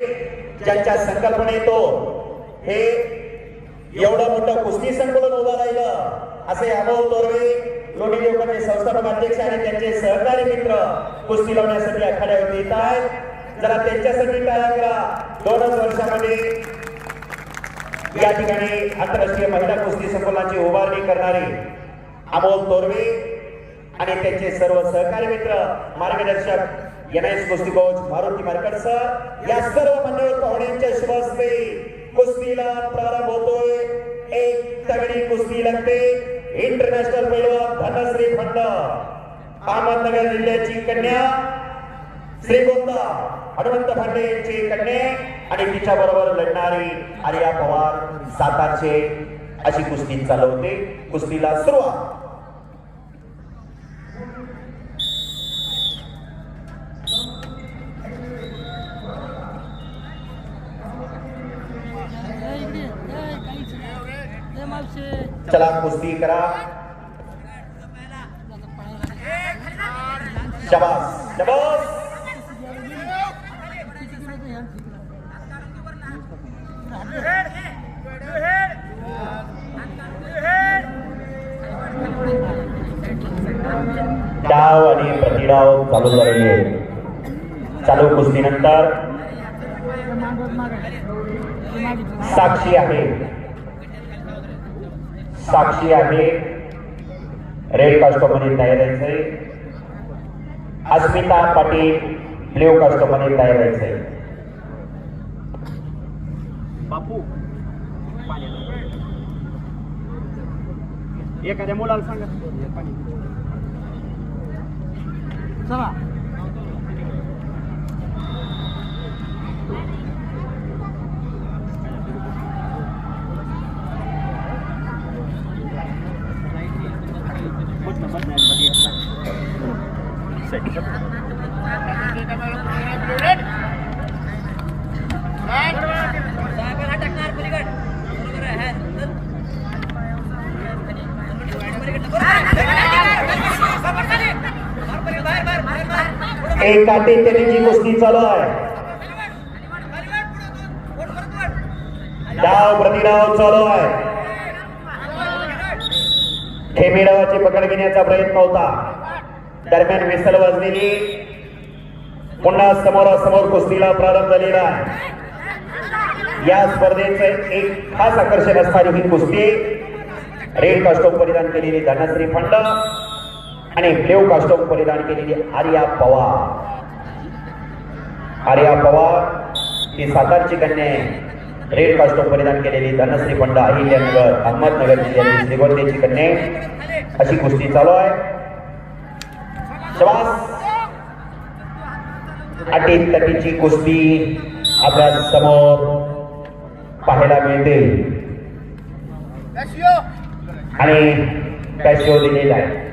ज्यांच्या संकल्पनेतो हे एवढं मोठं कुस्ती संकुलन उभं राहिलं. असे अनुभव तोरवे लोणी देवकरचे संस्थापक अध्यक्ष आणि त्यांचे सहकारी मित्र कुस्ती लावण्यासाठी आखाड्यावर येत आहेत. जरा त्यांच्यासाठी टाळ्या करा. दोनच वर्षामध्ये या ठिकाणी आंतरराष्ट्रीय महिला कुस्ती संकुलाची उभारणी करणारे अमोल तोरवे आणि त्यांचे सर्व सहकारी मित्र मार्गदर्शक एन एस कुस्ती कोच मारुती मार्कड सर या सर्व मंडळ पाहुण्यांच्या शुभ हस्ते कुस्तीला प्रारंभ होतोय एक तगडी कुस्ती लागते इंटरनॅशनल पैलवान धनश्री फंड अहमदनगर जिल्ह्याची कन्या श्रीगोंदा हनुमंत फांडे यांची कन्या आणि तिच्या बरोबर लढणारी आर्या पवार सातारचे अशी कुस्ती चालवते कुस्तीला सुरुवात चला कुस्ती करा। शबास शबास डाव चालू झालेले. चालू साक्षी आहे. साक्षी आहे. रेड कास्टोमध्ये तयार आहे अस्मिता पाटील ब्ल्यू कास्टोमध्ये तयार आहे बापू. एखाद्या मुलाला सांगा. चला. चला एक काटेरी गोष्टी चालू आहे. डाव प्रतिडाव चालू आहे. ठेमी डावाची पकड घेण्याचा प्रयत्न होता. दरम्यान विसल वाजलेली. पुन्हा समोरासमोर कुस्तीला प्रारंभ झालेला आहे. या स्पर्धेचं एक खास आकर्षण असणारी ही कुस्ती. रेड कॉस्टोम परिधान केलेली धनश्री फंड. आणि ब्ल्यू कास्टोम परिधान केलेली आर्या पवार. आर्या पवार ही सातारची कन्या आहे. रेड कास्टोम परिधान केलेली धनश्री फंड अहिल्यानगर अहमदनगर जिल्ह्यातील श्रीगोंद्याची कन्या. अशी कुस्ती चालू आहे. श्वास. अटी तटीची कुस्ती आपल्यासमोर पाहायला मिळते. आणि पॅशिओ दिलेला आहे.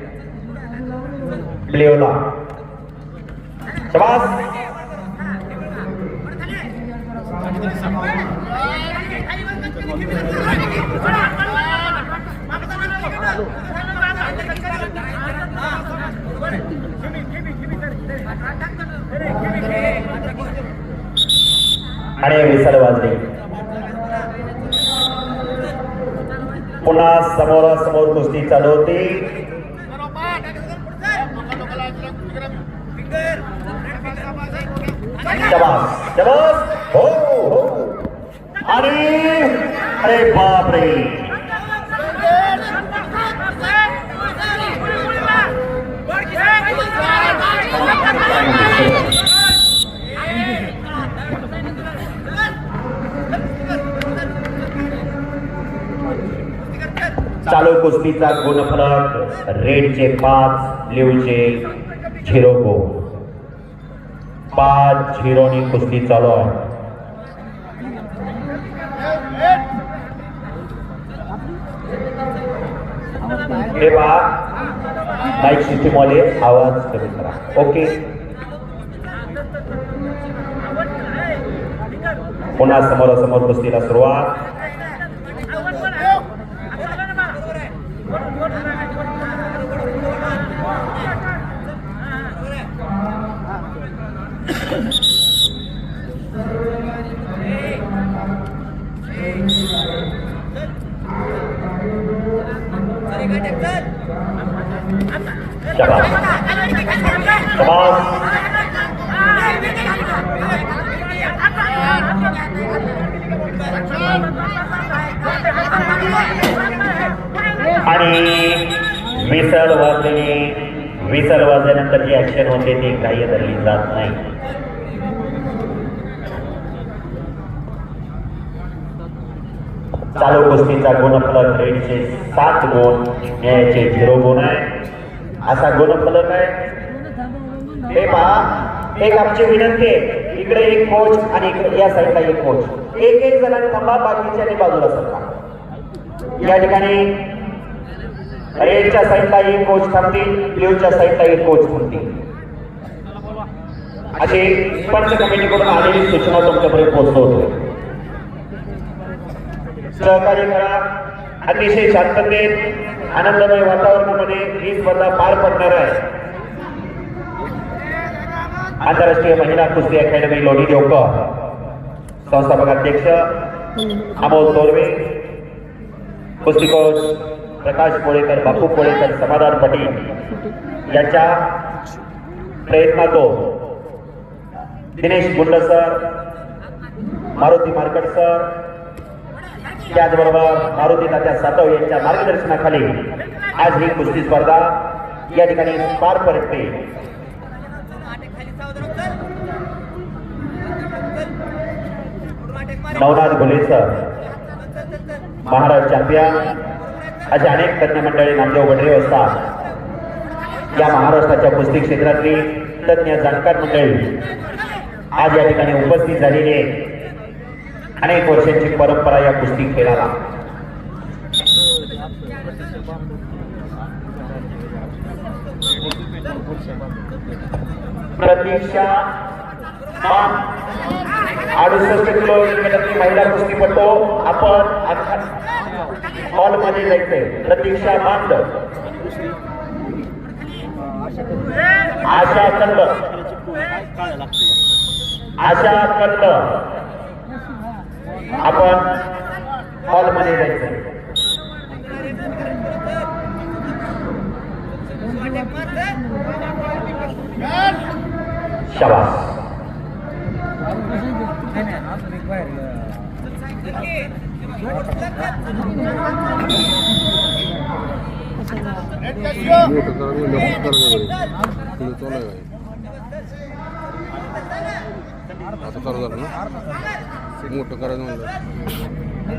ब्लेवला शबास. आणि विसर वाजले. पुन्हा समोरासमोर कुस्ती चालू होती. शबास शबास हो हो. आणि अरे बाप रे चालू कुस्तीचा गुणफलक रेडचे पाच ब्ल्यूचे झिरो गोल पाच झिरोनी कुस्ती चालू आहे. हे पहा. माईक सिस्टीमवाले आवाज कमी करा. ओके पुन्हा समोरासमोर कुस्तीला सुरुवात शाबास शाबास आणि विसर वाजलेली विसर वाजल्यानंतर जी ऍक्शन होते ती ग्राह्य धरली जात नाही. चालू कुस्तीचा गुणफलक रेडचे सात गुण न्यायाचे झिरो गुण आहे. असा गुणफलक आहे. हे पहा एक आमची विनंती आहे. इकडे एक कोच आणि इकडे या साईडला एक कोच. एक एक जणांनी थांबा बाकीच्या बाजूला सरका. या ठिकाणी रेडच्या साईडला एक कोच थांबतील ब्ल्यूच्या साईडला एक कोच थांबतील अशी पंच कमिटीकडून आलेली सूचना तुमच्यापर्यंत पोहोचवतोय सहकार्य करा. अतिशय शांततेत आनंदमय वातावरणामध्ये ही स्पर्धा पार पडणार आहे. आंतरराष्ट्रीय महिला कुस्ती अकॅडमी लोणी देवक संस्थापक अध्यक्ष अमोल तोरवे कुस्ती कोच प्रकाश कोळेकर बापू कोळेकर समाधान पाटील यांच्या प्रयत्नातून दिनेश गुंड सर मारुती मार्कट सर त्याचबरोबर मारुती तात्या सातव यांच्या मार्गदर्शनाखाली आज ही कुस्ती स्पर्धा या ठिकाणी पार पडते. नवनाथ घुले सर महाराज चॅम्पियन अशा अनेक तज्ञ मंडळी नामदेव गडरे असतात या महाराष्ट्राच्या कुस्ती क्षेत्रातली तज्ञ जाणकार मंडळी आज या ठिकाणी उपस्थित झालेली आहे अनेक वर्षांची परंपरा या कुस्ती खेळाला. प्रतीक्षा अडुसष्ट किलो गटातली महिला कुस्तीपटो. आपण हॉलमध्ये जायचंय. प्रतीक्षा मांड आशा कंद आशा कंद आपण हॉलमध्ये जायचंय शाबास मोठं करा म्हणलं खूप करायचं बरं. आपण हॉलमध्ये जायचं. शबास. आता चालू झालं ना? मोठं करायचं म्हणलं.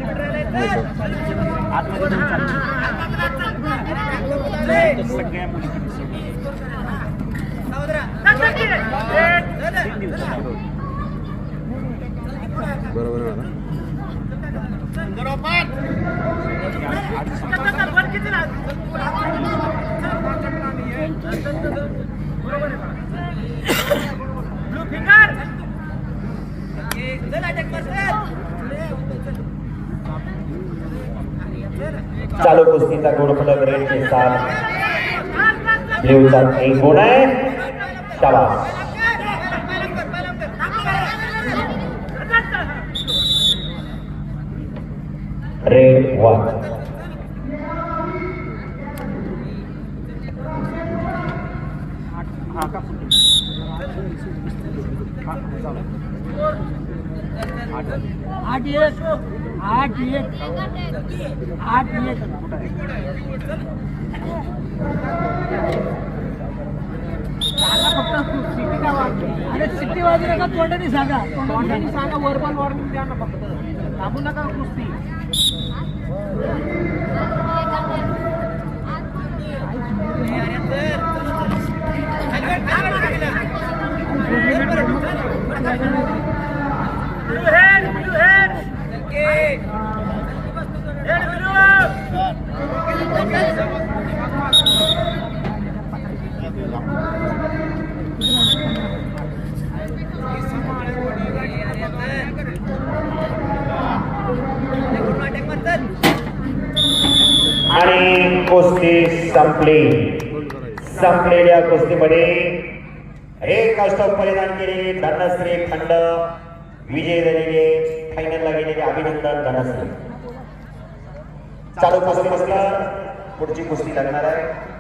बरोबर आहे ना चालू कुस्तीचा गुणफलक रेडचे सात ब्ल्यूचा एक गुण आहे. शाबास. रेड वन हा आठ. आठ एक आठ एक? सांगा फक्त सिटी का वाजली अरे सिटी वाजली नका तोंडाने सांगा तोंडाने सांगा वर्बल वॉर्निंग द्या ना फक्त थांबू नका कुस्ती आणि कुस्ती संपली. संपलेल्या कुस्तीमध्ये हे कष्ट परिधान केले. धनश्री खंड विजय झालेले फायनलला गेलेले अभिनंदन धनश्री. चालू कुस्ती बसला पुढची कुस्ती लागणार आहे.